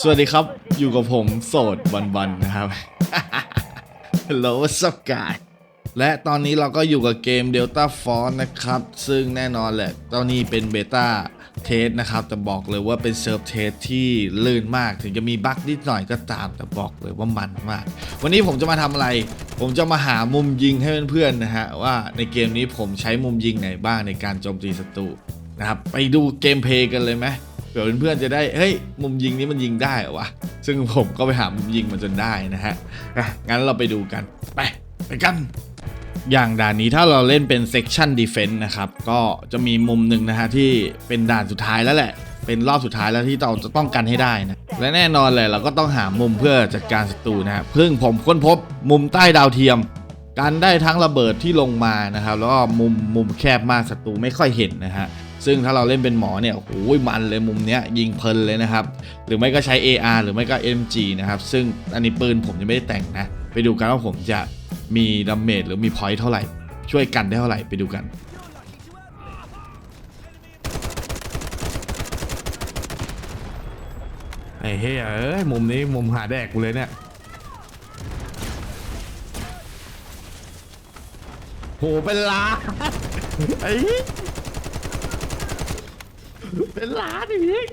สวัสดีครับ อยู่กับผมโสดวันๆนะครับ Hello what's up guy และตอนนี้เราก็อยู่กับเกม Delta Force นะครับ ซึ่งแน่นอนแหละ ตอนนี้เป็นเบต้าเทสนะครับ แต่บอกเลยว่าเป็นเซิร์ฟเทสที่ลื่นมาก ถึงจะมีบั๊กนิดหน่อยก็ตาม แต่บอกเลยว่ามันมาก วันนี้ผมจะมาทำอะไร ผมจะมาหามุมยิงให้เพื่อนๆนะฮะ ว่าในเกมนี้ผมใช้มุมยิงไหนบ้างในการโจมตีศัตรูนะครับ ไปดูเกมเพลย์กันเลยไหม เผื่อเพื่อนๆจะได้เฮ้ยมุมยิงนี้มันยิงได้เหรอวะซึ่งผมก็ไปหามุมยิงมันจนได้นะฮะอะงั้นเราไปดูกันไปไปกัน อย่างด่านนี้ถ้าเราเล่นเป็น section defense นะครับ ก็จะมีมุมหนึ่งนะฮะที่เป็นด่านสุดท้ายแล้วแหละ เป็นรอบสุดท้ายแล้วที่เราจะต้องกันให้ได้นะ และแน่นอนเลยเราก็ต้องหามุมเพื่อจัดการศัตรูนะฮะเพิ่งผมค้นพบมุมใต้ดาวเทียมการได้ทั้งระเบิดที่ลงมานะครับ แล้วก็มุมมุมแคบมากศัตรูไม่ค่อยเห็นนะฮะ ซึ่งถ้าเราเล่นเป็นหมอเนี่ยโอ้โหมันเลยมุมเนี้ยยิงเพลินเลยนะครับ หรือไม่ก็ใช้ AR หรือไม่ก็ MG นะครับ ซึ่งอันนี้ปืนผมยังไม่ได้แต่งนะ ไปดูกันว่าผมจะมีดาเมจหรือมีพอยต์เท่าไหร่ ช่วยกันได้เท่าไหร่ไปดูกันไอ้เฮ้ยเอ้ยมุมนี้มุมหาแดกกูเลยเนี่ยโหเป็นล้านไอ้ เหี้ยเป็นล้านอีก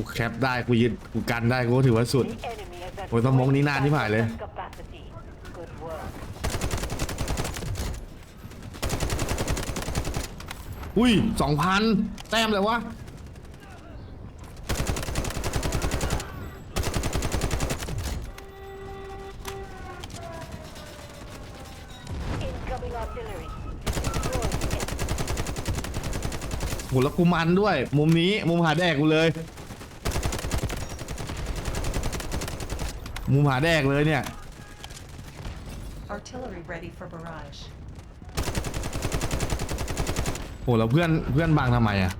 กูแคปได้กูยึดกูกันได้กูก็ถือว่าสุด โอ้ยสมองนี้นานที่ผ่านเลย อุ้ยสองพันแต้มเลยวะโหแล้วกูมันด้วย มุมนี้มุมหาแดกกูเลย มุมหาแดกเลยเนี่ย Artillery ready for barrage. โหแล้วเพื่อนเพื่อนบังทำไมอะ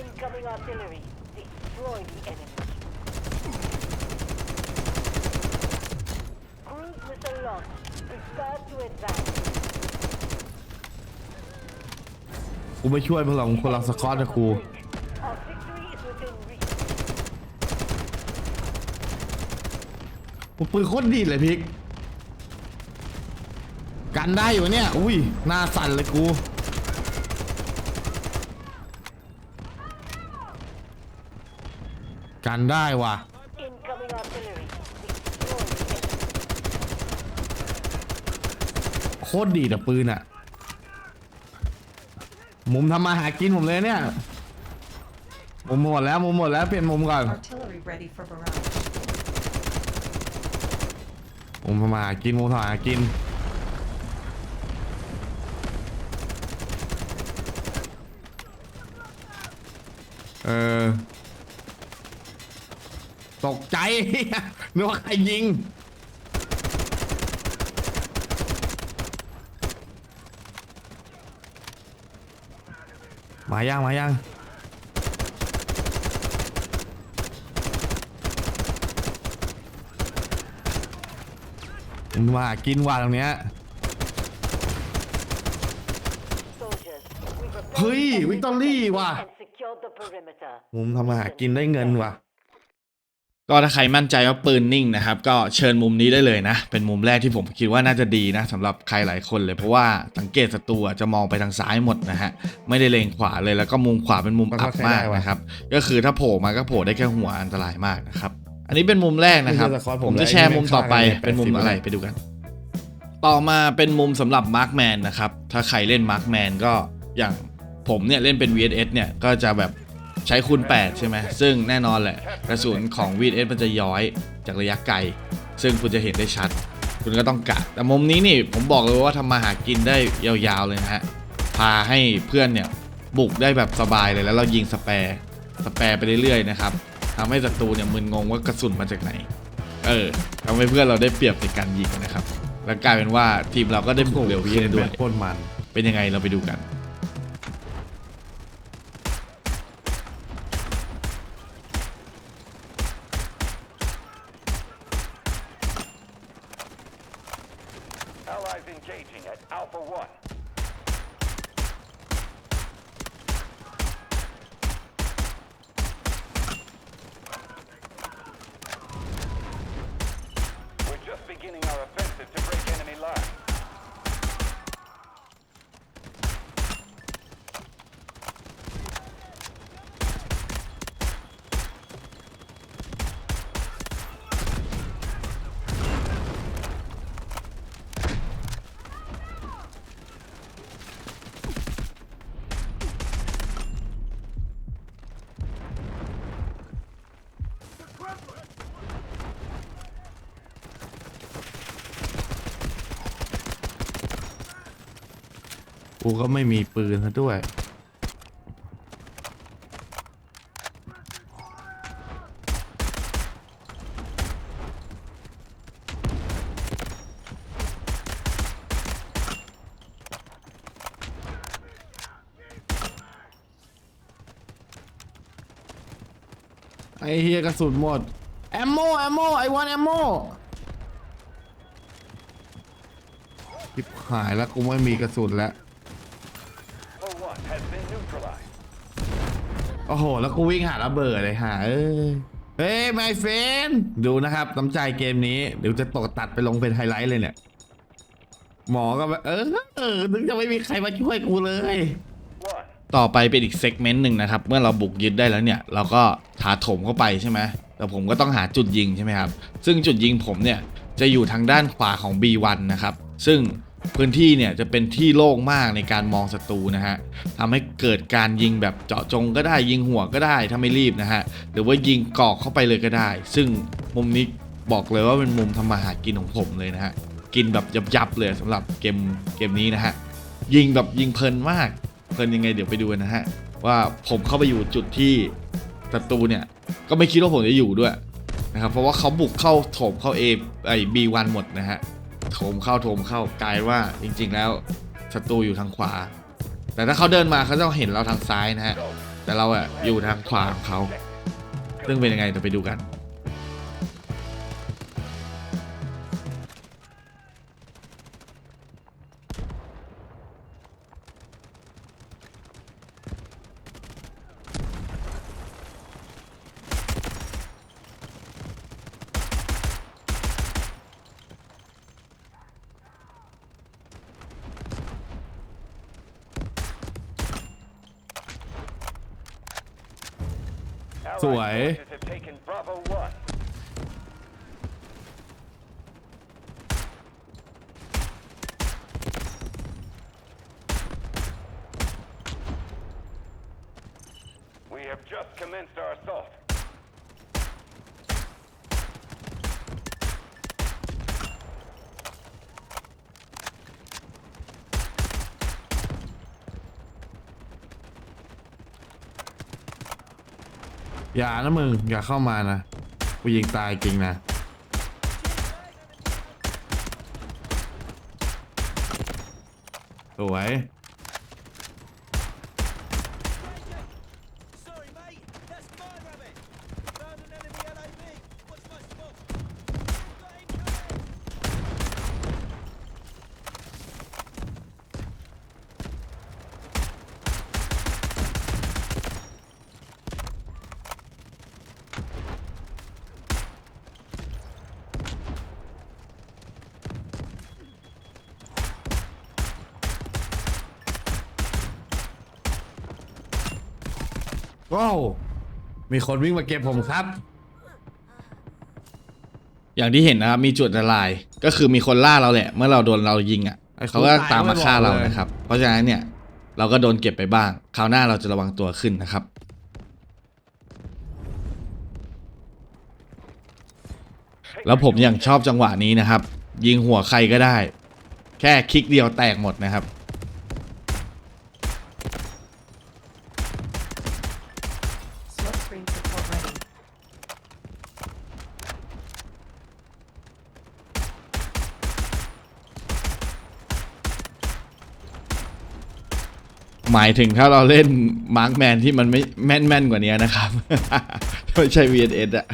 Incoming artillery. Destroy the enemy. Cruise missile lost. Prepare to advance. กูไปช่วยพลังคนละสกอตนะครู Our ปืนโคตรดีดเลยพิก กันได้อยู่เนี่ย อุ้ย หน้าสั่นเลยกูกันได้ว่ะ โคตรดีดอะปืนอะมุมทำมาหากินผมเลยเนี่ย มุมหมดแล้ว มุมหมดแล้ว เปลี่ยนมุมก่อน Artillery ready for barrage. มุมทำมาหากินมุมทำมาหากิน เออ ตกใจ นึกว่าใครยิง มายังมายัง มึงมาหากินว่าตรงเนี้ย Soldiers, we repelled เฮ้ย enemy วิกตอรี่ว่ะ and secured the perimeter. มุมทำมาหากินได้เงินว่ะ ก็ถ้าใครมั่นใจว่าปืนนิ่งนะครับ ก็เชิญมุมนี้ได้เลยนะ เป็นมุมแรกที่ผมคิดว่าน่าจะดีนะสำหรับใครหลายคนเลยเพราะว่าสังเกตศัตรูอะจะมองไปทางซ้ายหมดนะฮะไม่ได้เลงขวาเลยแล้วก็มุมขวาเป็นมุมมันก็อับใช้มากได้ว่ะนะครับ ก็คือถ้าโผล่มาก็โผล่ได้แค่หัวอันตรายมากนะครับ อันนี้เป็นมุมแรกนะครับ นี่คือสควอตผมผมจะและแชร์ไอ้นี่มุมต่อไป แม่งฆ่ากันเป็นมุม80 อะไรไปดูกัน ต่อมาเป็นมุมสำหรับมาร์คแมนนะครับ ถ้าใครเล่นมาร์คแมนก็อย่างผมเนี่ยเล่นเป็น VSS เนี่ยก็จะแบบใช้คูณ 8 ใช่ไหม ซึ่งแน่นอนแหละ กระสุนของ VS มันจะย้อยจากระยะไกล ซึ่งคุณจะเห็นได้ชัด คุณก็ต้องกะแต่มุมนี้นี่ผมบอกเลยว่าทำมาหากินได้ยาวๆเลยนะฮะ พาให้เพื่อนเนี่ยบุกได้แบบสบายเลยแล้วเรายิงสแปร์สแปร์ไปเรื่อยๆนะครับ ทำให้ศัตรูเนี่ยมึนงงว่ากระสุนมาจากไหน เออทำให้เพื่อนเราได้เปรียบในการยิงนะครับแแล้วกลายเป็นว่าทีมเราก็ได้บุกเร็วพี่ได้ด้วยโคตรมัน เป็นยังไงเราไปดูกัน กูก็ไม่มีปืนซะด้วย ไอ้เฮียกระสุนหมด แอมโม แอมโม ไอวอนแอมโมทิบหายแล้วกูไม่มีกระสุนแล้ว โอ้โห แล้วกูวิ่งหาระเบิดเลยหาเอ้ยเฮ้ยไมเฟนดูนะครับน้ำใจเกมนี้ เดี๋ยวจะตกตัดไปลงเป็นไฮไลท์เลยเนี่ย หมอก็แบบเออเออถึงจะไม่มีใครมาช่วยกูเลย ต่อไปเป็นอีกเซกเมนต์หนึ่งนะครับ เมื่อเราบุกยึดได้แล้วเนี่ย เราก็ถาโถมเข้าไปใช่ไหมแต่ผมก็ต้องหาจุดยิงใช่ไหมครับ ซึ่งจุดยิงผมเนี่ยจะอยู่ทางด้านขวาของ B1 นะครับ ซึ่ง พื้นที่เนี่ยจะเป็นที่โล่งมากในการมองศัตรูนะฮะทำให้เกิดการยิงแบบเจาะจงก็ได้ยิงหัวก็ได้ถ้าไม่รีบนะฮะหรือว่ายิงกอกเข้าไปเลยก็ได้ ซึ่งมุมนี้บอกเลยว่าเป็นมุมทำมาหากินของผมเลยนะฮะกินแบบยับๆเลยสำหรับเกมเกมนี้นะฮะยิงแบบยิงเพลินมาก เพลินยังไงเดี๋ยวไปดูนะฮะว่าผมเข้าไปอยู่จุดที่ศัตรูเนี่ยก็ไม่คิดว่าผมจะอยู่ด้วยนะครับเพราะว่าเขาบุกเข้าโถมเข้า A ไอ้ B1 หมดนะฮะ โถมเข้าโถมเข้ากลายว่าจริง ๆ แล้วศัตรูอยู่ทางขวา แต่ถ้าเขาเดินมาเขาจะเห็นเราทางซ้ายนะฮะแต่เราอะอยู่ทางขวาของเขาซึ่งเป็นยังไงเดี๋ยวไปดูกัน commenced our assault. อย่านะมึง อย่าเข้ามานะกูยิงตายจริงนะ สวย ว้าวมีคนวิ่งมาเก็บผมครับ อย่างที่เห็นนะครับ มีจุดอันตราย ก็คือมีคนล่าเราแหละ เมื่อเราโดนเรายิงอะไอ้คนเขาก็ตามมาฆ่าเราตายไม่บอกเลย นะครับ เพราะฉะนั้นเนี่ย เราก็โดนเก็บไปบ้าง คราวหน้าเราจะระวังตัวขึ้นนะครับ แล้วผมยังชอบจังหวะนี้นะครับ ยิงหัวใครก็ได้ แค่คลิกเดียวแตกหมดนะครับ Offering support ready. หมายถึงถ้าเราเล่นมาร์คแมนที่มันไม่แม่นๆกว่านี้นะครับ ไม่ใช่ VNS อะ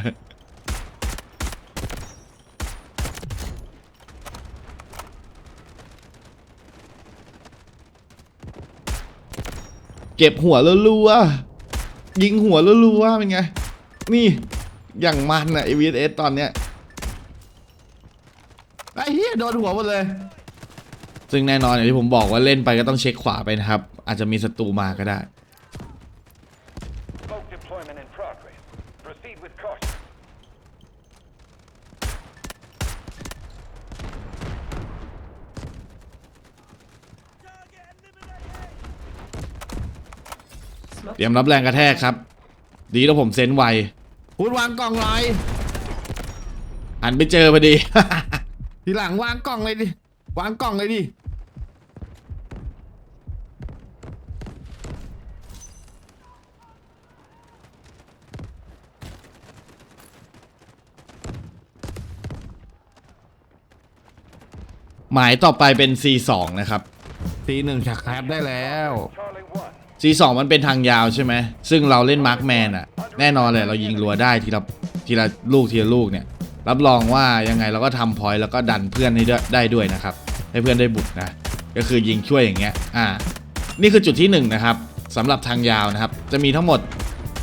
เก็บหัวรัวๆ ยิงหัวรัวๆเป็นไง นี่อย่างมันอะ VNS ตอนเนี้ยไอ้เหี้ยโดนหัวหมดเลย ซึ่งแน่นอนอย่างที่ผมบอกว่าเล่นไปก็ต้องเช็คขวาไปนะครับ อาจจะมีศัตรูมาก็ได้ Smoke deployment in progress. Proceed with caution. Target eliminated! เตรียมรับแรงกระแทกครับ ดีแล้วผมเซนส์ไวพูดวางกล่องหน่อยหันไปเจอพอดี ทีหลังวางกล่องเลยดิ วางกล่องเลยดิ หมายต่อไปเป็น C2 นะครับ ตีหนึ่งฉากแคปได้แล้ว Charlie 1. C2 มันเป็นทางยาวใช่ไหม ซึ่งเราเล่นมาร์คแมนอะแน่นอนเลยเรายิงรัวได้ทีละทีละลูกทีละลูกเนี่ย รับรองว่ายังไงเราก็ทำพอยต์แล้วก็ดันเพื่อนให้ได้ด้วยนะครับ ให้เพื่อนได้บุกนะ ก็คือยิงช่วยอย่างเงี้ย อ่า นี่คือจุดที่หนึ่งนะครับสำหรับทางยาวนะครับ จะมีทั้งหมด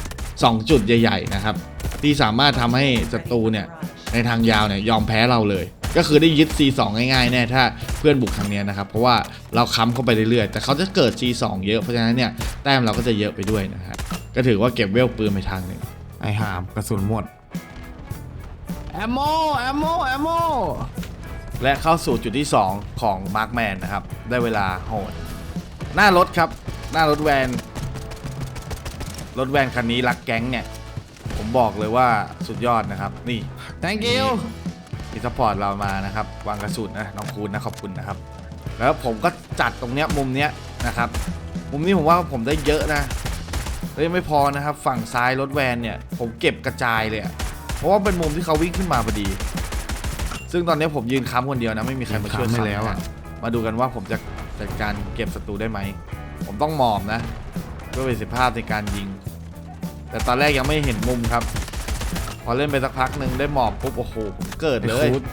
2 จุดใหญ่ ๆ นะครับ ที่สามารถทำให้ศัตรูเนี่ยในทางยาวเนี่ยยอมแพ้เราเลย ก็คือได้ยึด C2 ง่ายๆแน่ถ้าเพื่อนบุกทางเนี้ยนะครับ เพราะว่าเราค้ำเข้าไปเรื่อยๆ แต่เขาจะเกิด C2 เยอะเพราะฉะนั้นเนี่ยแต้มเราก็จะเยอะไปด้วยนะครับก็ถือว่าเก็บเวลปืนไปทางหนึ่งไอ้หามกระสุนหมดแอมโมแอมโมแอมโมและเข้าสู่จุดที่ 2 ของมาร์คแมนนะครับ ได้เวลาโหด หน้ารถครับ หน้ารถแวน รถแวนคันนี้รักแก๊งเนี่ย ผมบอกเลยว่าสุดยอดนะครับ นี่ thank you มีซัพพอร์ตเรามานะครับ วางกระสุนนะน้องคูณนะขอบคุณนะครับ แล้วผมก็จัดตรงเนี้ยมุมเนี้ยนะครับ มุมนี้ผมว่าผมได้เยอะนะแล้วยังไม่พอนะครับ ฝั่งซ้ายรถแวนเนี่ย ผมเก็บกระจายเลยอะเพราะว่าเป็นมุมที่เขาวิ่งขึ้นมาพอดี ซึ่งตอนนี้ผมยืนค้ำคนเดียวนะไม่มีใครมาช่วยค้ำไม่ค้ำแล้วอะนมาดูกันว่าผมจะจัดการเก็บศัตรูได้ไหม ผมต้องหมอบนะเพื่อประสิทธิภาพในการยิง แต่ตอนแรกยังไม่เห็นมุมครับ พอเล่นไปสักพักหนึ่งได้หมอบปุ๊บโอ้โหผมเกิดไอ้เลยคุด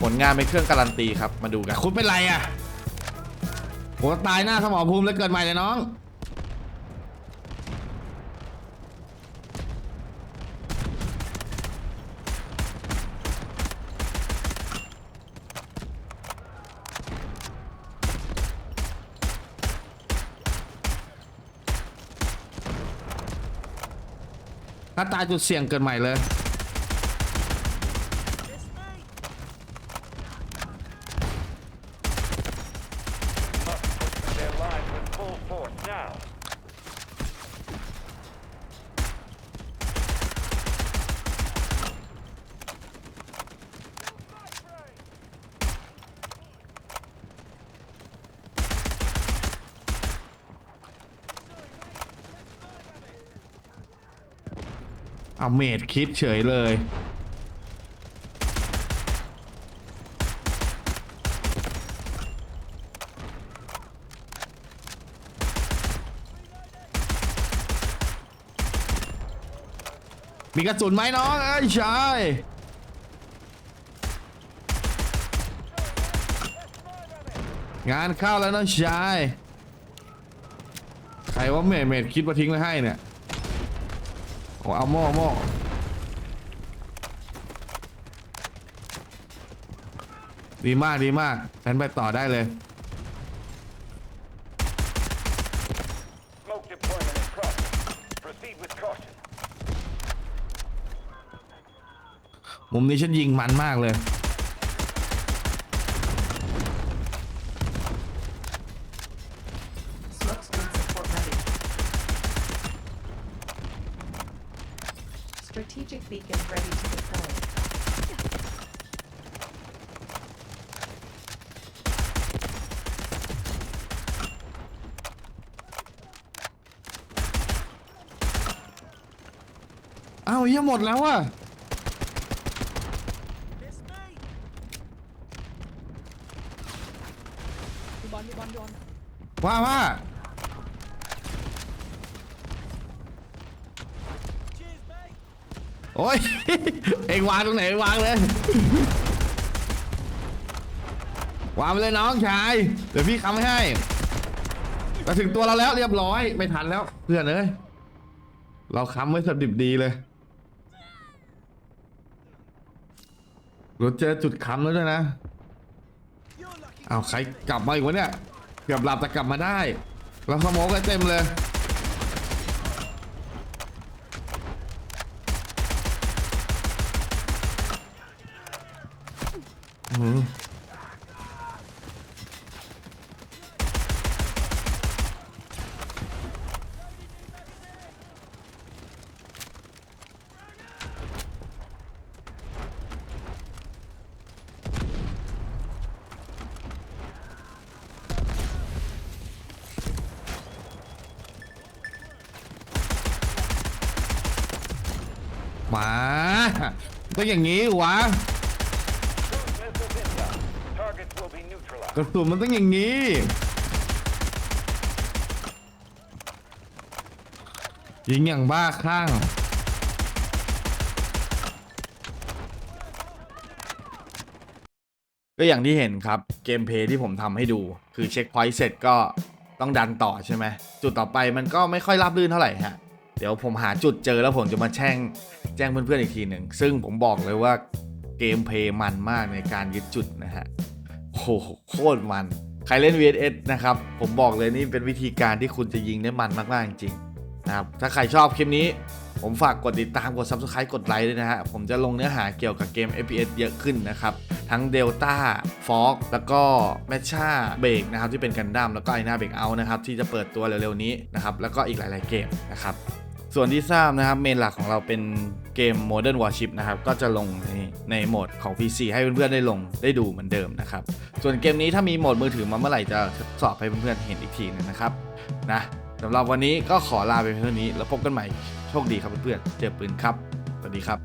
ผลงานเป็นเครื่องการันตีครับมาดูกัน คุดเป็นไรอะหัวตายหน้าสมองภูมิแล้วเกิดใหม่เลยน้อง ถ้าตายจุดเสี่ยงเกิดใหม่เลย เอาเมดคิดเฉยเลย มีกระสุนไหมน้องเอ้ชายงานเข้าแล้วน้องชาย ใครว่าเมดเมดคิดว่าทิ้งไว้ให้เนี่ย โอ้เอาหม้อหม้อดีมากดีมากแพนไปต่อได้เลย Smoke deployment in progress. Proceed with caution. มุมนี้ฉันยิงมันมากเลย Smokescreen support ready. Strategic beacon ready to deploy. อ้าวเหี้ยังหมดแล้วอะ It's me! พี่บอลพี่บอลพี่บอลว่าว่า Cheers, mate. โอ้ย เอ็งวางตรงไหนวางเลยวางไปเลยน้องชายเดี๋ยวพี่คำให้มาถึงตัวเราแล้วเรียบร้อย ไม่ทันแล้วเพื่อนเอ้ยเราค้ำไว้สดิบดีเลย เราเจอจุดค้ำแล้วด้วยนะเอาใครกลับมาอีกวะเนี่ย เกือบหลับแต่กลับมาได้ แล้วสโมองกันเต็มเลย อืมมา ต้องอย่างนี้วะกระสุนมันต้องอย่างนี้ ยิงอย่างบ้าคลั่งก็อย่างที่เห็นครับเกมเพย์ที่ผมทำให้ดู คือเช็คพอยต์เสร็จก็ต้องดันต่อใช่ไหมจุดต่อไปมันก็ไม่ค่อยราบรื่นเท่าไหร่ฮะ เดี๋ยวผมหาจุดเจอแล้วผมจะมาแช่ง แจ้งเพื่อนๆอีกทีหนึ่ง ซึ่งผมบอกเลยว่าเกมเพย์มันมากในการยึดจุดนะฮะโอ้โหโคตรมัน ใครเล่น VSS นะครับ ผมบอกเลยนี่เป็นวิธีการที่คุณจะยิงได้มันมากๆจริงๆนะครับถ้าใครชอบคลิปนี้ ผมฝากกดติดตามกด Subscribe กดไลค์ด้วยนะฮะ ผมจะลงเนื้อหาเกี่ยวกับเกม FPS เยอะขึ้นนะครับ ทั้ง Delta f o g แล้วก็ m a c h a b r e a k นะครับที่เป็นกันดั้มแล้วก็ไอหน้าเบรกเอานะครับที่จะเปิดตัวเร็วๆนี้นะครับแล้วก็อีกหลายๆเกมนะครับ ส่วนที่ทราบนะครับเมนหลักของเราเป็นเกม Modern Warship นะครับก็จะลงในในโหมดของ PC ให้เพื่อนๆได้ลงได้ดูเหมือนเดิมนะครับส่วนเกมนี้ถ้ามีโหมดมือถือมาเมื่อไหร่จะทดสอบให้เพื่อนๆเห็นอีกทีนึงนะครับนะสำหรับวันนี้ก็ขอลาไปเพียงเท่านี้แล้วพบกันใหม่โชคดีครับเพื่อนๆเจอปืนครับสวัสดีครับ